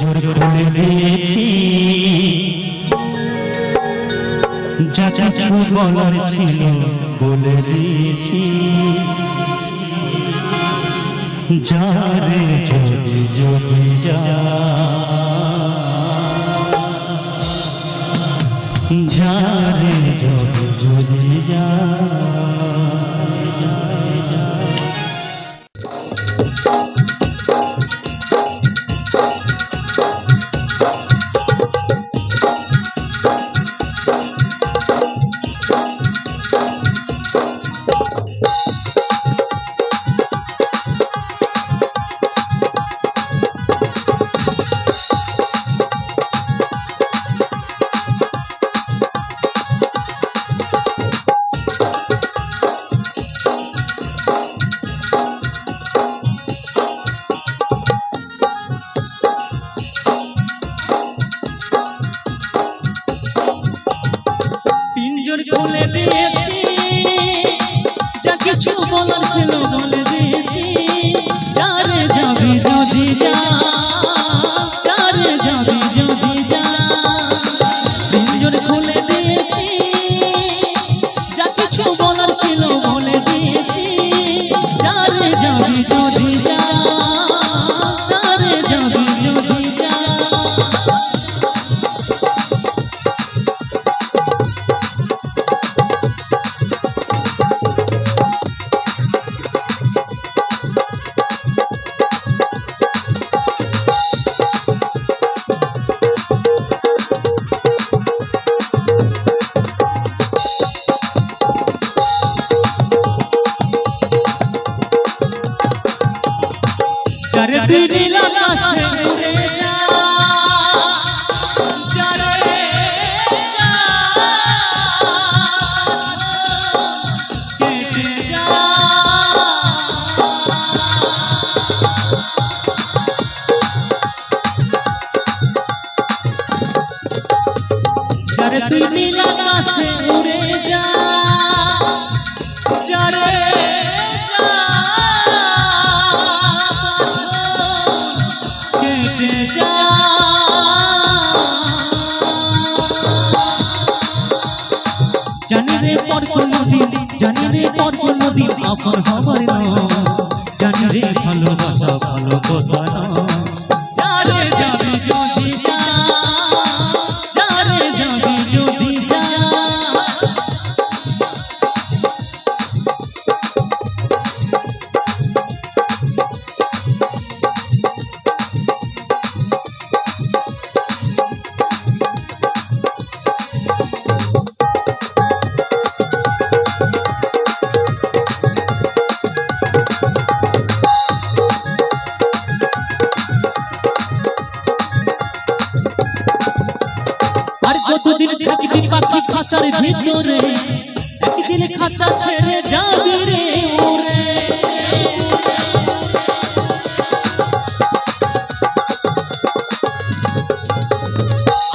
জোর খুলে দিয়েছি। যা কিছু বলার ছিল বলে দিয়েছি। যা রে, যদি যদি যা যা। কিছু বলার জানি রে কোনো কোনদিন জানি রে পর কোনদিন আপন হবার না। জানি রে ভালোবাসা ভালো কথা না। পাখি খাঁচার ভিতরে, একদিন খাঁচা ছেড়ে যাবি রে ওরে।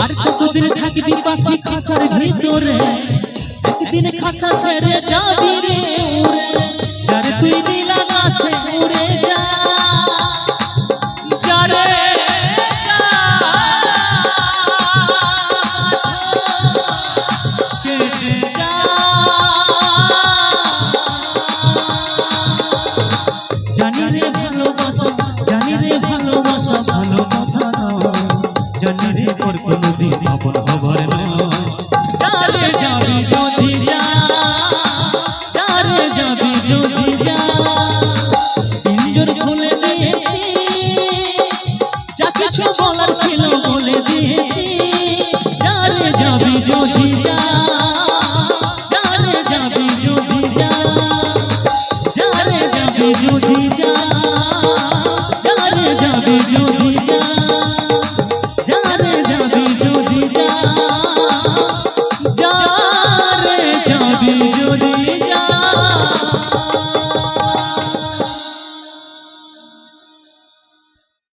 আর কতদিন থাকবি পাখি খাঁচার ভিতরে, একদিন খাঁচা ছেড়ে যাবি রে ওরে। জন্য তোর কোনদিন আপন হবার না। চলে যাবি যদি যা চলে যাবি যদি যা পিঞ্জর খুলে দিয়েছি ছিল বলে দিয়েছি।